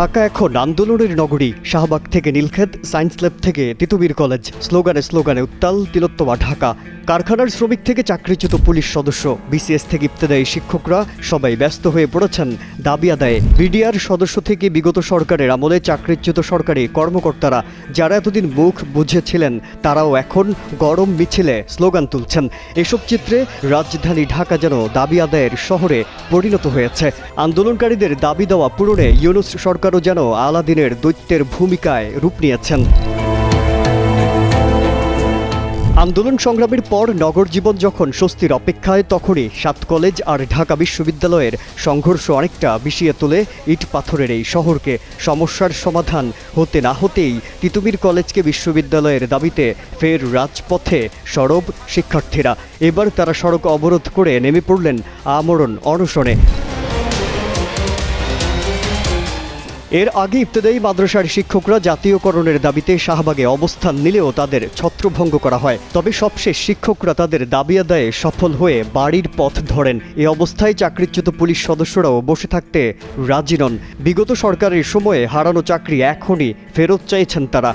ঢাকা এখন আন্দোলনের নগরী, শাহবাগ থেকে নীলক্ষেত, সায়েন্স ল্যাব থেকে তিতুবির কলেজ। স্লোগানে স্লোগানে উত্তাল তিলোত্তমা ঢাকা। কারখানার শ্রমিক থেকে চাকরিচ্যুত পুলিশ সদস্য। বিসিএস থেকে ইবতেদায়ী শিক্ষকরা সবাই ব্যস্ত হয়ে পড়েছেন দাবি আদায়ে। বিডিআর সদস্য থেকে বিগত সরকারের আমলে চাকরিচ্যুত সরকারি কর্মকর্তারা যারা এতদিন মুখ বুঝেছিলেন, তারাও এখন গরম মিছিলে স্লোগান তুলছেন। এসব চিত্রে রাজধানী ঢাকা যেন দাবি আদায়ের শহরে পরিণত হয়েছে। আন্দোলনকারীদের দাবি দেওয়া পূরণে ইউনুস সরকারও যেন আলাদিনের দৈত্যের ভূমিকায় রূপ নিয়েছেন। আন্দোলন সংগ্রামের পর নগর জীবন যখন স্বস্তির অপেক্ষায়, তখনই সাত কলেজ আর ঢাকা বিশ্ববিদ্যালয়ের সংঘর্ষ অনেকটা বিষিয়ে তোলে ইট পাথরের এই শহরকে। সমস্যার সমাধান হতে না হতেই তিতুমির কলেজকে বিশ্ববিদ্যালয়ের দাবিতে ফের রাজপথে সরব শিক্ষার্থীরা। এবার তারা সড়ক অবরোধ করে নেমে পড়লেন আমরণ অনশনে। এর আগে ইবতদায়ী মাদ্রাসার শিক্ষকরা জাতীয়করণের দাবিতে শাহবাগে অবস্থান নিলেও তাদের ছত্রভঙ্গ করা হয়। তবে সবশেষ শিক্ষকরা তাদের দাবি আদায়ে সফল হয়ে বাড়ির পথ ধরেন। এ অবস্থায় চাকরিচ্যুত পুলিশ সদস্যরাও বসে থাকতে রাজি নন। বিগত সরকারের সময়ে হারানো চাকরি এখনই ফেরত চাইছেন তারা।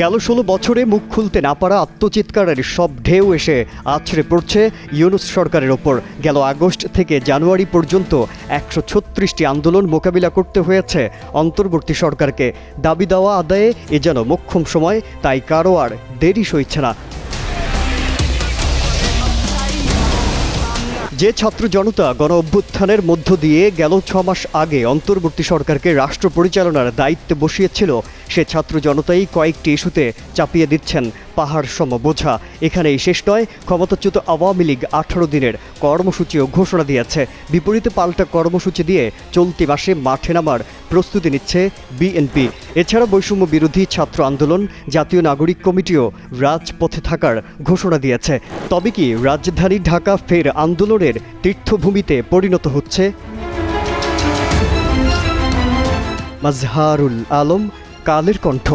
গেল ষোলো বছরে মুখ খুলতে না পারা আত্মচিৎকারের সব ঢেউ এসে আছড়ে পড়ছে ইউনুস সরকারের ওপর। গেল আগস্ট থেকে জানুয়ারি পর্যন্ত একশো ছত্রিশটি আন্দোলন মোকাবিলা করতে হয়েছে অন্তর্বর্তী সরকারকে। দাবি দেওয়া আদায়ে এ যেন মোক্ষম সময়, তাই কারও আর দেরি সইছে না। যে ছাত্র জনতা গণ অভ্যুত্থানের মধ্য দিয়ে গেল ছ মাস আগে অন্তর্বর্তী সরকারকে রাষ্ট্র পরিচালনার দায়িত্বে বসিয়েছিল সে ছাত্র জনতাই কয়েকটি ইস্যুতে চাপিয়ে দিচ্ছেন পাহাড় সম বোঝা এখানেই শেষ নয়, ক্ষমতাচ্যুত আওয়ামী লীগ আঠারো দিনের কর্মসূচিও ঘোষণা দিয়েছে। বিপরীতে পাল্টা কর্মসূচি দিয়ে চলতি মাসে মাঠে নামার প্রস্তুতি নিচ্ছে বিএনপি। এছাড়া বৈষম্য বিরোধী ছাত্র আন্দোলন, জাতীয় নাগরিক কমিটিও রাজপথে থাকার ঘোষণা দিয়েছে। তবে কি রাজধানী ঢাকা ফের আন্দোলনের তীর্থভূমিতে পরিণত হচ্ছে? মাজহারুল আলম কালের কণ্ঠ।